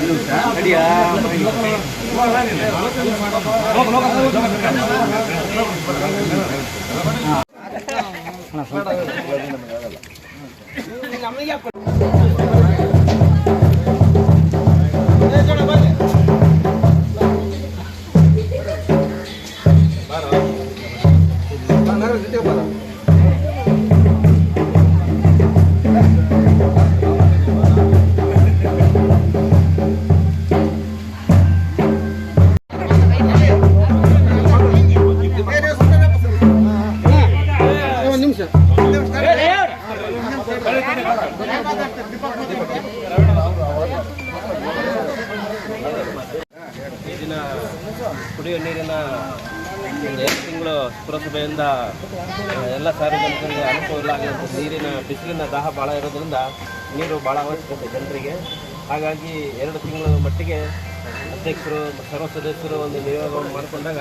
ನೀರಿನ ಕುಡಿಯುವ ನೀರಿನ ಎರಡು ತಿಂಗಳು ಪುರಸಭೆಯಿಂದ ಎಲ್ಲ ಸಾರ್ವಜನಿಕರಿಗೆ ಅನುಕೂಲ ಆಗುವಂಥ ನೀರಿನ, ಬಿಸಿಲಿನ ದಾಹ ಭಾಳ ಇರೋದ್ರಿಂದ ನೀರು ಭಾಳ ಅವಶ್ಯಕತೆ ಜನರಿಗೆ. ಹಾಗಾಗಿ ಎರಡು ತಿಂಗಳ ಮಟ್ಟಿಗೆ ಅಧ್ಯಕ್ಷರು, ಸರ್ವ ಸದಸ್ಯರು ಒಂದು ನಿಯೋಗವನ್ನು ಮಾಡಿಕೊಂಡಾಗ,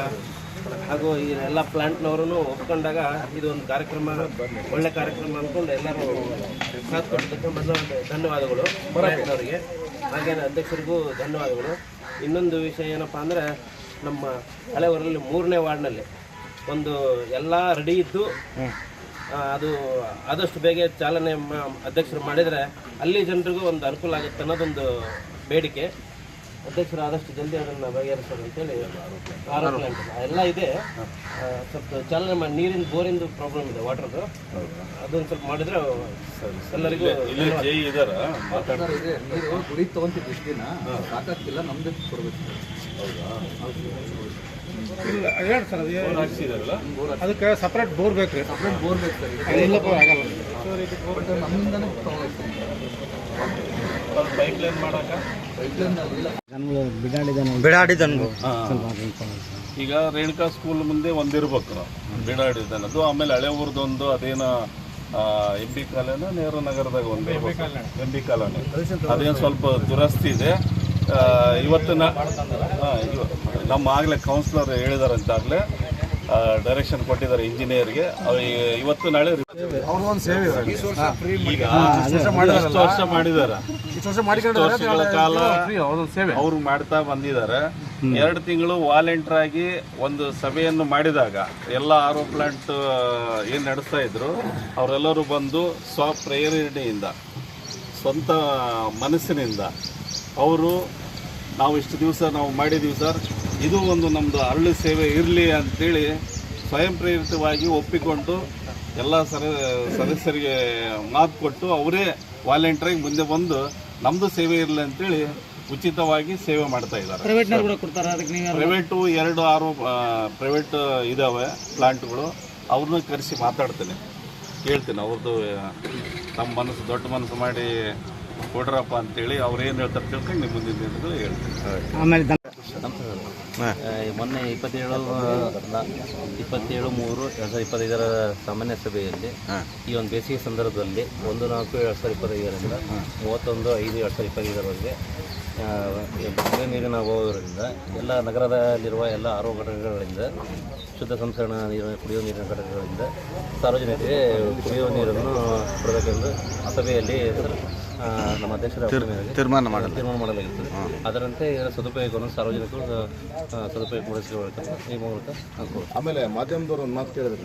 ಹಾಗೂ ಈ ಎಲ್ಲ ಪ್ಲಾಂಟ್ನವರು ಒಪ್ಕೊಂಡಾಗ ಇದೊಂದು ಕಾರ್ಯಕ್ರಮ, ಒಳ್ಳೆ ಕಾರ್ಯಕ್ರಮ ಅಂದ್ಕೊಂಡು ಎಲ್ಲರೂ ಸಾಥ್ ಕೊಟ್ಟಿದ್ದಕ್ಕೆ ಮೊದಲು ಧನ್ಯವಾದಗಳು ಅವರಿಗೆ ಹಾಗೇನೆ ಅಧ್ಯಕ್ಷರಿಗೂ ಧನ್ಯವಾದಗಳು. ಇನ್ನೊಂದು ವಿಷಯ ಏನಪ್ಪ ಅಂದರೆ ನಮ್ಮ ಹಳೆ ಊರಲ್ಲಿ ಮೂರನೇ ವಾರ್ಡ್ನಲ್ಲಿ. ಒಂದು ಎಲ್ಲ ರೆಡಿ ಇದ್ದು ಅದು ಆದಷ್ಟು ಬೇಗ ಚಾಲನೆ ಮಾ- ಅಧ್ಯಕ್ಷರು ಮಾಡಿದರೆ ಅಲ್ಲಿ ಜನರಿಗೂ ಒಂದು ಅನುಕೂಲ ಆಗುತ್ತೆ ಅನ್ನೋದೊಂದು ಬೇಡಿಕೆ. ಅಧ್ಯಕ್ಷರು ಆದಷ್ಟು ಜಲ್ದಿ ಅದನ್ನು ಬಗೆಹರಿಸೋದು ಅಂತೇಳಿ ಪ್ಲಾಂಟ್ ಎಲ್ಲ ಇದೆ. ಸ್ವಲ್ಪ ಚಾಲನೆ ಮಾಡಿ ನೀರಿನ ಬೋರಿಂದು ಪ್ರಾಬ್ಲಮ್ ಇದೆ ವಾಟರ್ದು ಅದೊಂದು ಸ್ವಲ್ಪ ಮಾಡಿದರೆ ಎಲ್ಲರಿಗೂ ಮಾತಾಡ್ತಾರೆ ಇದೆ. ನೀರು ಕುಡಿ ತಗೊಂತಿದ್ದು ಇಷ್ಟು ದಿನ. ಸಾಕಾಗ್ತಿಲ್ಲ ನಮ್ದು ಕೊಡ್ಬೇಕು. ಹಾಕ್ಸಿದಾರಲ್ಲ ಅದಕ್ಕೆ ಸಪ್ರೇಟ್ ಬೋರ್ ಬೇಕ್ರಿ ಸಪ್ರೇಟ್ ಬೋರ್ ಬೇಕು ಸರ್ ಇಲ್ಲಪ್ಪ ಆಗಲ್ಲ ಮಾಡಕ ಈಗ ರೇಣುಕಾ ಸ್ಕೂಲ್ ಮುಂದೆ ಒಂದಿರ್ಬೇಕು ಅದು ಆಮೇಲೆ ಹಳೆ ಊರ್ದೊಂದು ಅದೇನ ಎಂ ಬಿ ಕಾಲೋನಿ ನೆಹರು ನಗರದಾಗ ಒಂದು ಎಂ ಬಿ ಅದೇನು ಸ್ವಲ್ಪ ದುರಸ್ತಿ ಇದೆ ಆ, ಇವತ್ತು ನಾ ನಮ್ಮ ಆಗಲೇ ಕೌನ್ಸಿಲರ್ ಹೇಳಿದಾರಂತಾಗಲೇ ಡೈರೆಕ್ಷನ್ ಕೊಟ್ಟಿದ್ದಾರೆ ಇಂಜಿನಿಯರ್ಗೆ ಇವತ್ತು ನಾಳೆ ಈಗ ಎಷ್ಟು ವರ್ಷ ಮಾಡಿದಾರೆ ಇಷ್ಟು ವರ್ಷಗಳ ಕಾಲ ಅವ್ರು ಮಾಡ್ತಾ ಬಂದಿದ್ದಾರೆ. ಎರಡು ತಿಂಗಳು ವಾಲೆಂಟರ್ ಆಗಿ ಒಂದು ಸಭೆಯನ್ನು ಮಾಡಿದಾಗ ಎಲ್ಲ ಆರೋ ಪ್ಲಾಂಟ್ ಏನ್ ನಡೆಸ್ತಾ ಇದ್ರು ಅವರೆಲ್ಲರೂ ಬಂದು ಸ್ವಪ್ರೇರಣೆಯಿಂದ ಸ್ವಂತ ಮನಸ್ಸಿನಿಂದ ಅವರು ನಾವು ಇಷ್ಟು ದಿವಸ ನಾವು ಮಾಡಿದ್ದೀವಿ ಸರ್ ಇದು ಒಂದು ನಮ್ಮದು ಅರಳು ಸೇವೆ ಇರಲಿ ಅಂತೇಳಿ ಸ್ವಯಂ ಪ್ರೇರಿತವಾಗಿ ಒಪ್ಪಿಕೊಂಡು ಎಲ್ಲ ಸರ ಸದಸ್ಯರಿಗೆ ಮಾತು ಕೊಟ್ಟು ಅವರೇ ವಾಲಂಟಿಯರಾಗಿ ಮುಂದೆ ಬಂದು ನಮ್ಮದು ಸೇವೆ ಇರಲಿ ಅಂತೇಳಿ ಉಚಿತವಾಗಿ ಸೇವೆ ಮಾಡ್ತಾ ಇದ್ದಾರೆ. ಪ್ರೈವೇಟು ಎರಡು ಆರು ಪ್ರೈವೇಟ್ ಇದಾವೆ ಪ್ಲಾಂಟ್ಗಳು ಅವ್ರನ್ನ ಕರೆಸಿ ಮಾತಾಡ್ತೇನೆ. ಕೇಳ್ತೀನಿ ಅವ್ರದ್ದು ತಮ್ಮ ಮನಸ್ಸು ದೊಡ್ಡ ಮನಸ್ಸು ಮಾಡಿ ಕೊಡ್ರಪ್ಪ ಅಂತೇಳಿ ಅವ್ರು ಏನು ಹೇಳ್ತಾರೆ ತಿಳ್ಕೊಂಡು ನಿಮ್ಮ ಮುಂದಿನ ದಿನಗಳು ಹೇಳ್ತೀನಿ. ಆ, ಮೊನ್ನೆ ಇಪ್ಪತ್ತೇಳು ಇಪ್ಪತ್ತೇಳು ಮೂರು ಎರಡು ಸಾವಿರದ ಇಪ್ಪತ್ತೈದರ ಸಾಮಾನ್ಯ ಸಭೆಯಲ್ಲಿ ಈ ಒಂದು ಬೇಸಿಗೆ ಸಂದರ್ಭದಲ್ಲಿ ಒಂದು ನಾಲ್ಕು ಎರಡು ಸಾವಿರದ ಇಪ್ಪತ್ತೈದರಿಂದ ಮೂವತ್ತೊಂದು ಐದು ಎರಡು ಸಾವಿರದ ಇಪ್ಪತ್ತೈದರವರೆಗೆ ಕುಡಿಯುವ ನೀರಿನ ಅಭಾವದಿಂದ ಎಲ್ಲ ನಗರದಲ್ಲಿರುವ ಎಲ್ಲ ಆರೋ ಘಟಕಗಳಿಂದ ಶುದ್ಧ ಸಂಸ್ಕರಣ ನೀರು ಕುಡಿಯುವ ನೀರಿನ ಘಟಕಗಳಿಂದ ಸಾರ್ವಜನಿಕರಿಗೆ ಕುಡಿಯುವ ನೀರನ್ನು ಕೊಡಬೇಕೆಂದು ಸಭೆಯಲ್ಲಿ ನಮ್ಮ ದೇಶದ ತೀರ್ಮಾನ ಮಾಡಲು ತೀರ್ಮಾನ ಮಾಡಲಾಗಿತ್ತು. ಅದರಂತೆ ಇದರ ಸದುಪಯೋಗವನ್ನು ಸಾರ್ವಜನಿಕರು ಸದುಪಯೋಗ ಈ ಮೂಲಕ ಆಮೇಲೆ ಮಾಧ್ಯಮದವರು ಮಾತು ಹೇಳಿ.